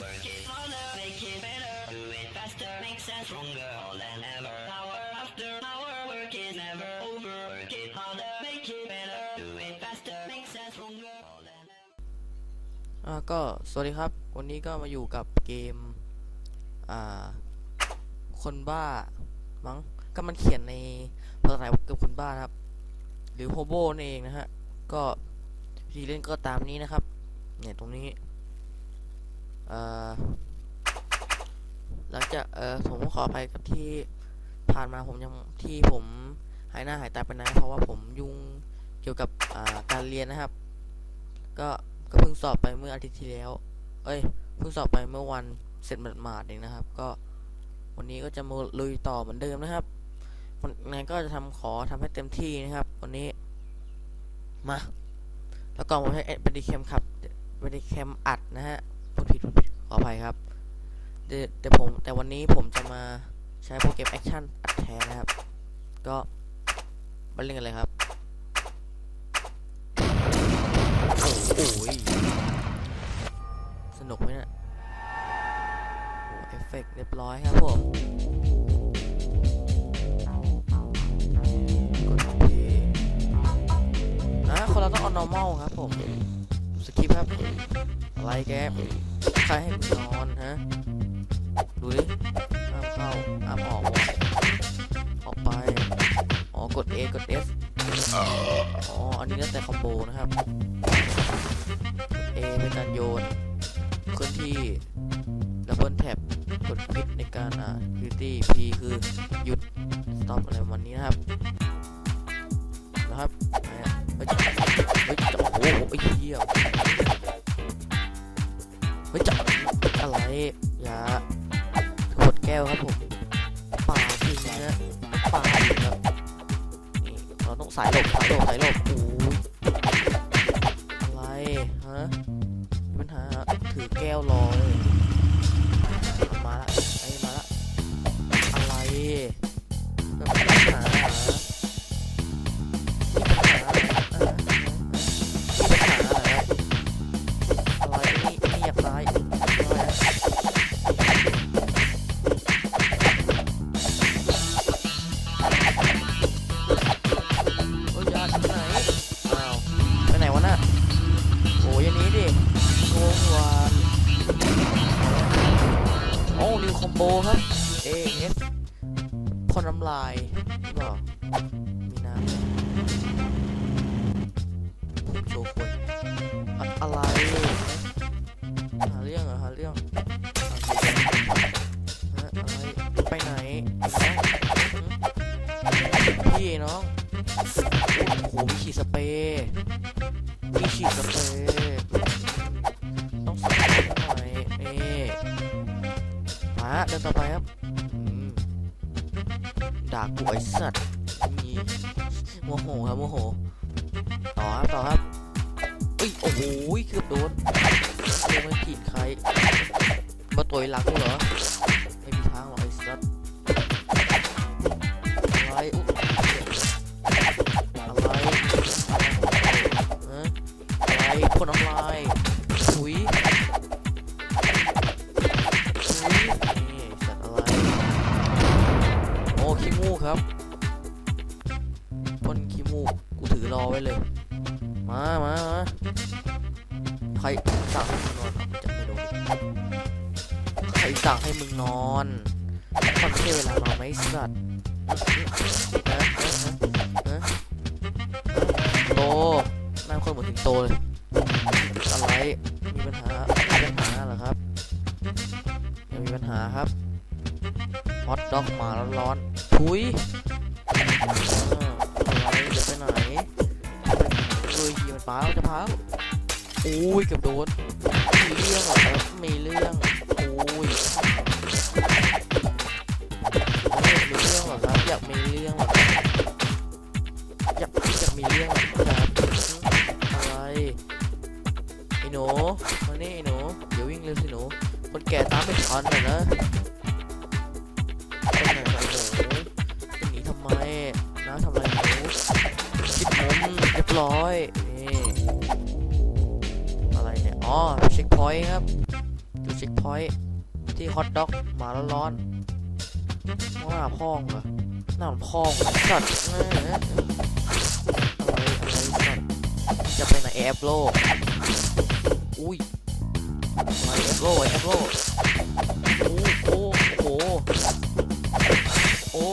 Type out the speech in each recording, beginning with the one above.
Work it harder, make it better, do it faster, makes us stronger, all than ever. Hour after hour, work is never over. Work it harder, make it better, do it faster, makes us stronger, all than ever. อ่าก็สวัสดีครับ วันนี้ก็มาอยู่กับเกม อ่า คนบ้า มั้ง ก็มันเขียนในภาษาไทยกือบคนบ้านครับ หรือโฮโบนั่นเองนะฮะ ก็วิธีเล่นก็ตามนี้นะครับ เนี่ยตรงนี้ หลังจากเออผมขออภัยกับที่ผ่านมาผมยังที่ผมหายหน้าหายตาไปนะเพราะว่าผมยุ่งเกี่ยวกับการเรียนนะครับ ก็ก็เพิ่งสอบไปเมื่ออาทิตย์ที่แล้ว เอ้ยเพิ่งสอบไปเมื่อวันเสร็จหมาดๆเองนะครับ ก็วันนี้ก็จะมาลุยต่อเหมือนเดิมนะครับวันงานก็จะทำขอทำให้เต็มที่นะครับ วันนี้มาแล้วก็ผมใช้เบดิแคมครับเบดิแคมอัดนะฮะ ดผิดพูดผิดขออภัยครับเดี๋ยวแต่ผมแต่วันนี้ผมจะมาใช้โปรแกรมแอคชั่นอัดแทนนะครับ ก็มาเล่นกันเลยครับ โอ้ยสนุกไหมเนี่ยโอ้เอฟเฟกต์เรียบร้อยครับผมกดเพย์นะคนเราต้องเอา normal ครับผม สกิปครับอะไรแก ใครให้มึงนอนฮะ ดูดิห้ามเข้าห้ามออกออกไป อ๋อ กด A กด F อ๋อ อันนี้แล้วแต่คอมโบนะครับ A เป็นการโยนเคลื่อนที่ดับเบิลแท็บกดคลิกในการอ่า activity P คือหยุด stop อะไรประมาณนี้นะครับ นะครับเฮ้ยโอ้โหไอ้เหี้ย ฮ้ยจะอะไรอย่าขวดแก้วครับผมป่าจริงนะป่าจริงครับนี่เราต้องสายหลบสายหลบสายหลบโอ้ น้ำลายหรือเปล่ามีน้ำผมโชว์คนอะอะไรหาเรื่องเหรอหาเรื่องฮะอะไรไปไหนพี่น้องโอ้โหมีฉีดสเปรย์มีฉีดสเปรย์ต้องใส่หน่อยนี่มาเดินต่อไปครับ ด่ากูไอ้สัตว์นี่โมโหครับโมโห ยังมีปัญหาครับฮอตด็อกมาร้อนๆทุยอะไรจะไปไหนเลยทีมันป้าจะพาโอ้ยเกือบโดนมีเรื่องเหรอครับมีเรื่องโอ้ยโอ้ยมีเรื่องเหรอครับ อยากมีเรื่องเหรอครับอยากอยากมีเรื่อง ตามไม่ทันเลยนะไปไหนล่ะไอ้หนูจะหนีทำไมน้าทำอะไรหนูคิดมุมเรียบร้อยนี่อะไรเนี่ยอ๋อเช็คพอยต์ครับจุดเช็คพอยต์ที่ฮอตด็อกหมาร้อนๆว่าพ่องเหรอหน้ามันพ่องสัตว์แม่อะไรอะไรสัตว์จะไปไหนแอปโลกอุ้ย อะไรแอปโลแอปโลโอ้โอ้โอ้โหโอ้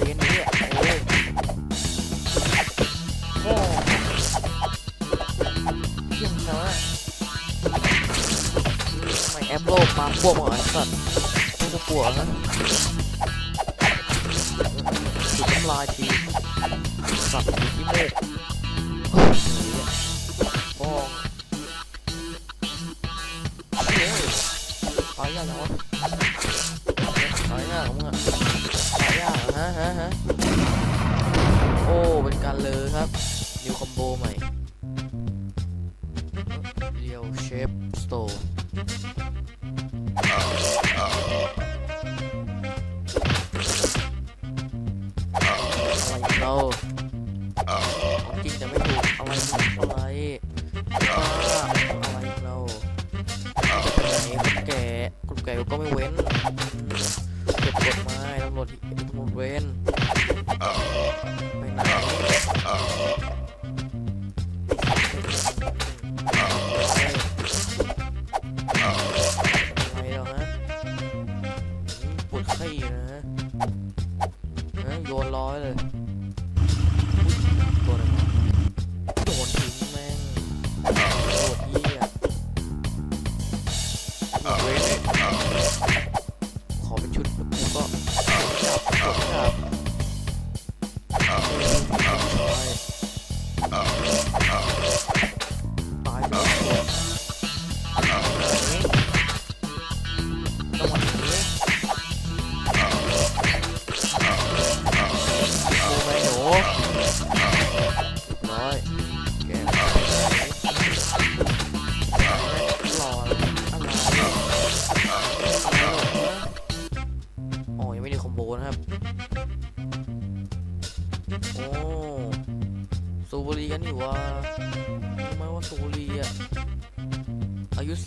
เรียนนี้อะโอ้โอ้เยี่ยมนะทำไมแอปโลมาพวกมาไอ้สัตว์ไม่ต้องกลัวนะถูกทำลายทีสัตว์ที่เมฆ ยากจังวะตายยากของมึงอะตายยากฮะฮะฮะโอ้เป็นการเลยครับนิวคอมโบใหม่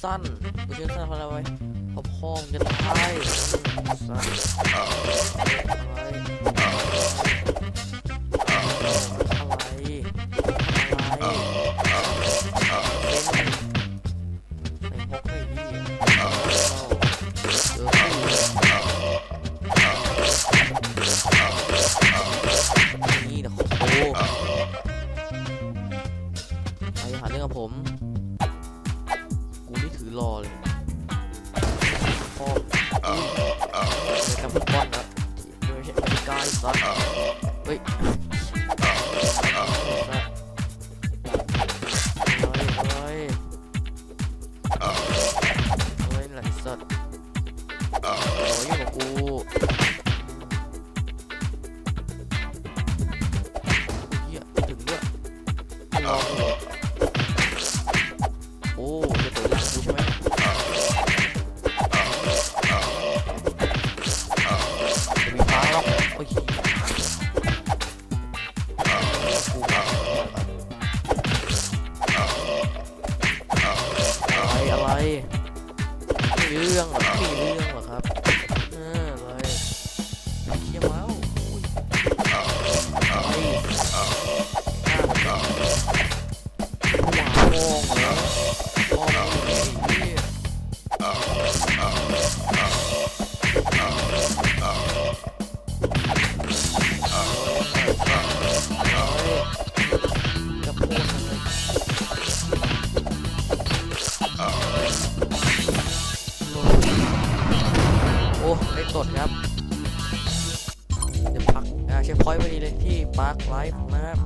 อายุสั้นอายุสั้นเพราะอะไรวะเพราะพ่อมงจะตายสั้น ฟ้า ได้ตดครับ เดี๋ยวพักอ่าเช็คพอยต์พอดีเลยที่ปาร์คไลฟ์นะครับ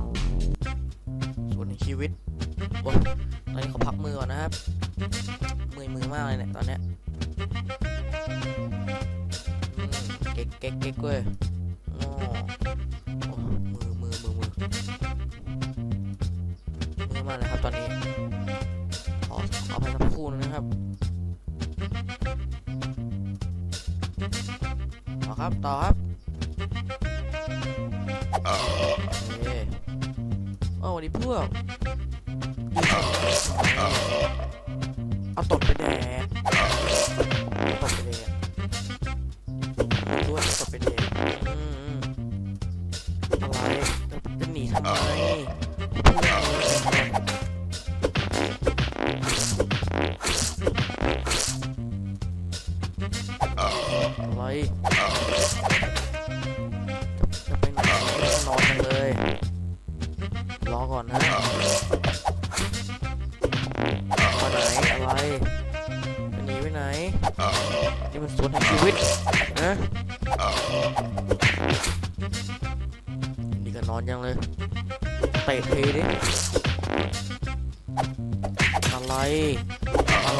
ส่วนชีวิตโอ้ตอนนี้ขอพักมือก่อนนะครับมือมือมากเลยเนี่ยตอนเนี้ยเก๊กเก๊กเก๊กเว้ยมือมือมือมือมือมากเลยครับตอนนี้ขอขอไปสักครู่นึงนะครับ ครับ ต่อครับโอเคเอ้าวันนี้พวกเอาตดไปแดด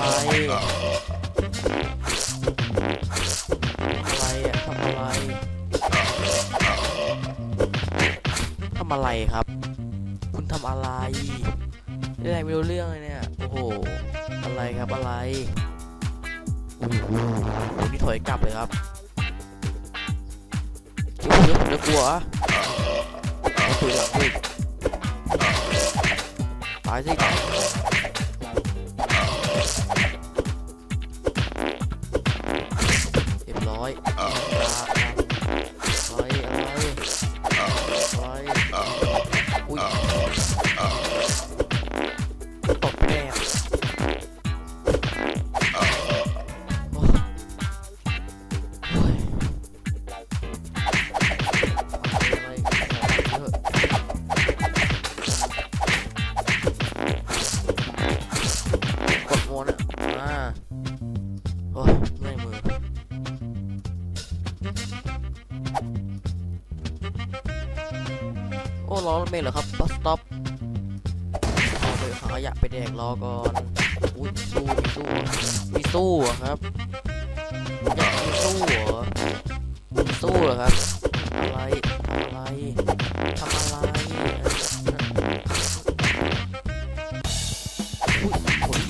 อะไรอะไรอะทำอะไรทำอะไรครับ คุณทำอะไรเรื่องอะไรไม่รู้เรื่องเลยเนี่ย โอ้โห อะไรครับอะไรโอ้โหนี่ถอยกลับเลยครับคิดว่าเดี๋ยวผมจะกลัวเหรอเอาปืนหลังดิตายสิ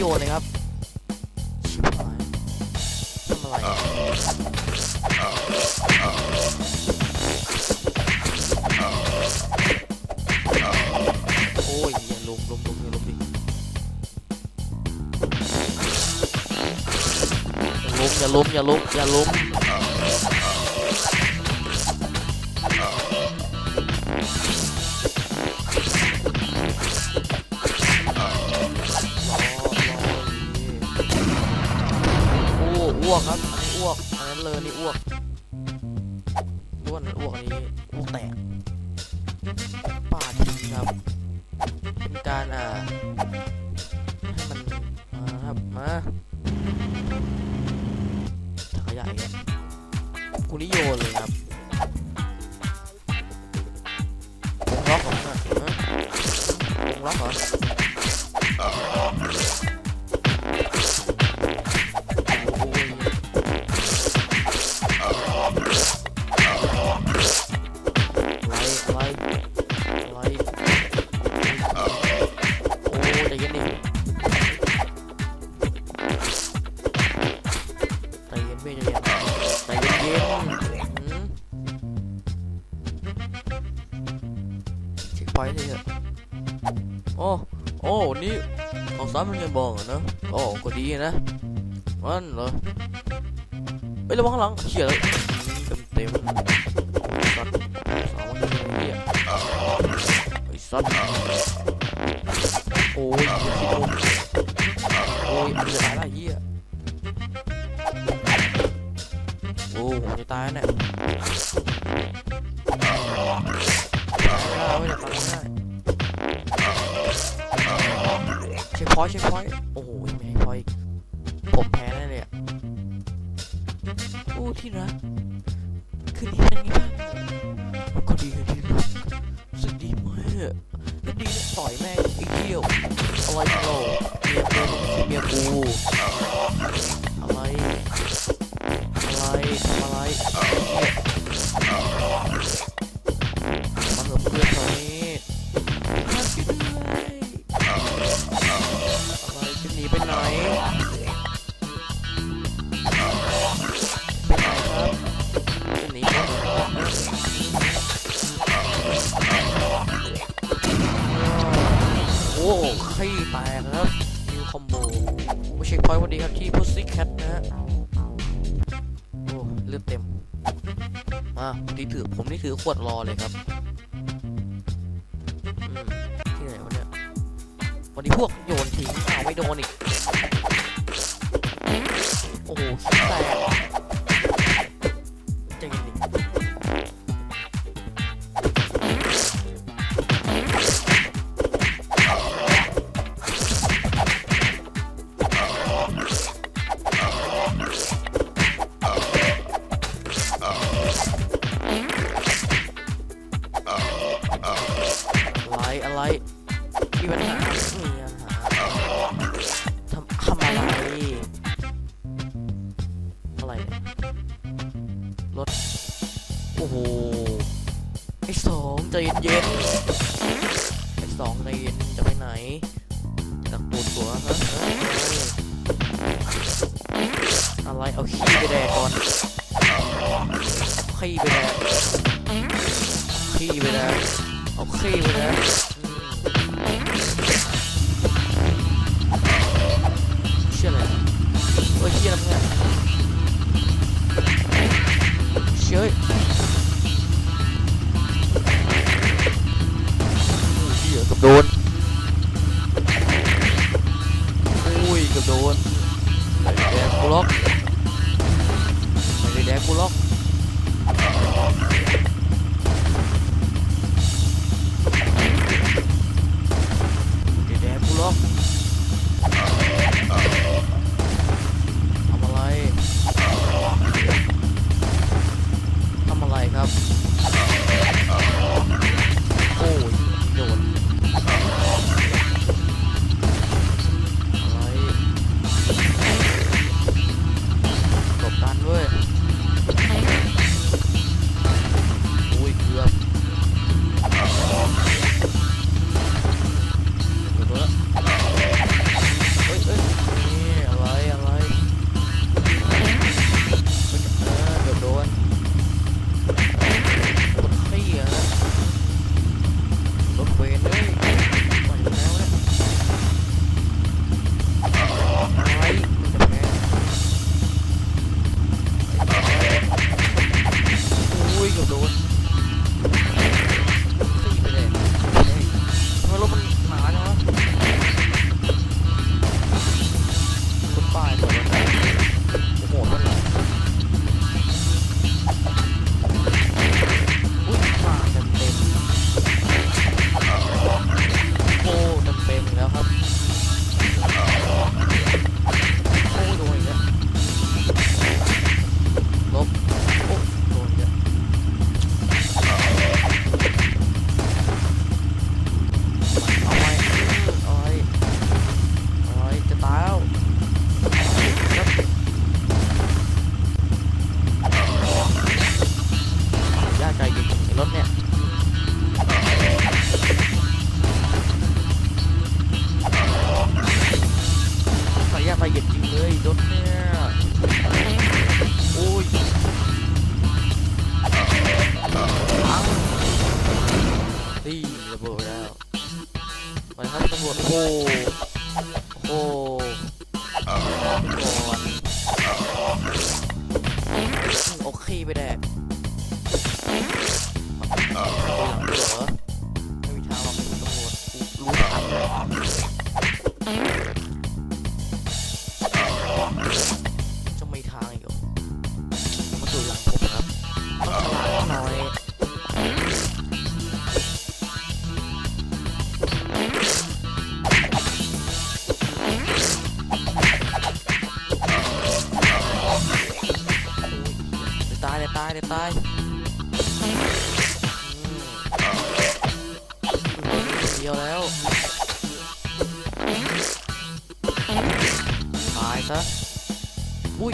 โยนเลยครับทำอะไรโอ้ยอย่าลุมลุมลุมอย่าลุมดิอย่าลุมอย่าลุมอย่าลุมอย่าลุมาดทิ้งครับเป็นการอ่าให้มันมาครับมาถังขยะอีกแล้วกูนี่โยนเลยครับล็อกเหรอฮะล็อกเหรอ เช็คพอยต์เลยเถอะโอ้โอ้นี่เขาซ้ำมันยังบอกอะนะโอ้ก็ดีนะมันเหรอเฮ้ระวังหลังเขี่ยเลยเต็มเต็มสัตว์สาวมันจะเป็นเหี้ยไอ้สัตว์โอ้ยโอ้ยอันจะตายละเหี้ยโอ้ผมจะตายแน่ พอยต์เช็คพอยโอ้โหไม่ให้พอยผมแพ้แน่เลยอะโอ้ที่รักคืนนี้เป็นไงบ้างก็ดีกันที่รักรู้สึกดีมากก็ดีต่อยแม่งไอ้เหี้ยวอะไรโลเมียกูคือเมียกูอะไรอะไรทำอะไร ช็คพอยต์วันดีครับที่ Pussycat นะฮะ โอ้เลือดเต็ม มาที่ถือผมนี่ถือขวดรอเลยครับที่ไหนวะเนี่ย วันนี้พวกโยนทิ้งเอาไม่โดนอีก โอ้โหแตก รถ โอ้โห ไอ้สองใจเย็นไอ้สองใจเย็นจะไปไหนดักปูดตัวฮะอะไรเอาขี้ไปแดกก่อนขี้ไปแดกขี้ไปแดกเอาขี้ไปแดก กือบโดนแดกกูล็อกไม่ได้แดกกูล็อกไม่ได้แดกกูล็อก นี่ระเบิดแล้วไปครับตำรวจโอ้โอ้ก่อนโอเคไปแดกเหรอ ยวแล้วตายซะอุ้ย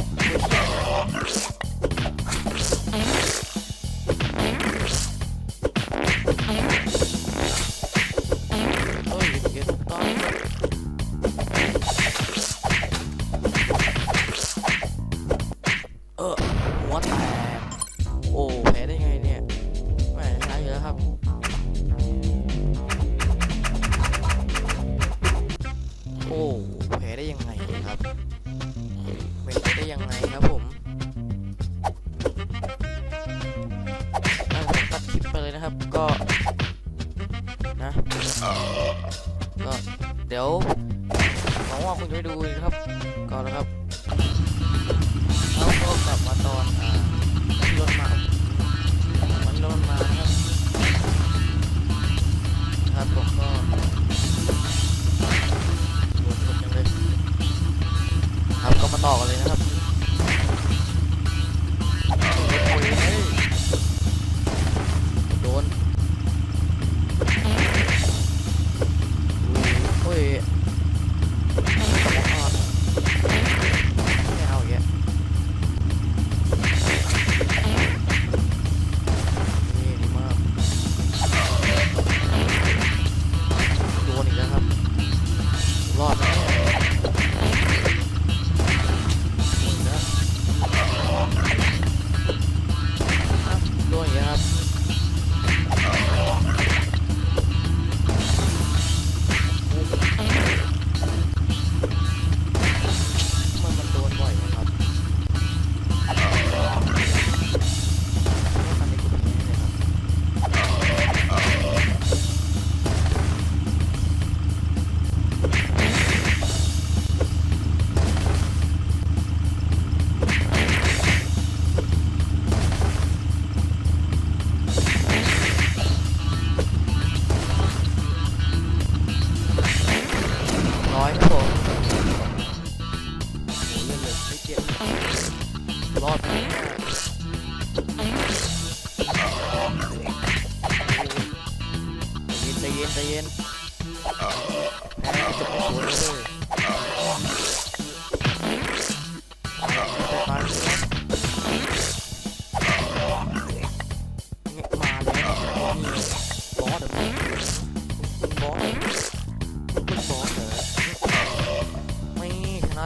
ก็นะก็เดี๋ยวหวังว่าคุณจะไปดูนะครับ ก็แล้วครับ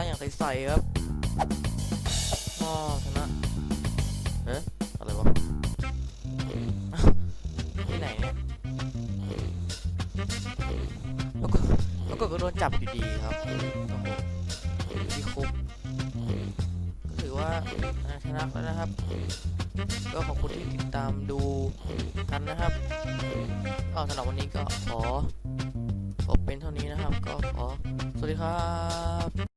อย่างใสๆครับอ๋อชนะเอ๊ะอะไรวะที่ไหนเนี่ยแล้วก็แล้วก็โดนจับอยู่ดีครับโอ้โหที่คุกก็ถือว่าชนะแล้วนะครับ ก็ขอบคุณที่ติดตามดูกันนะครับก็สำหรับวันนี้ก็ขอจบเป็นเท่านี้นะครับ ก็ขอสวัสดีครับ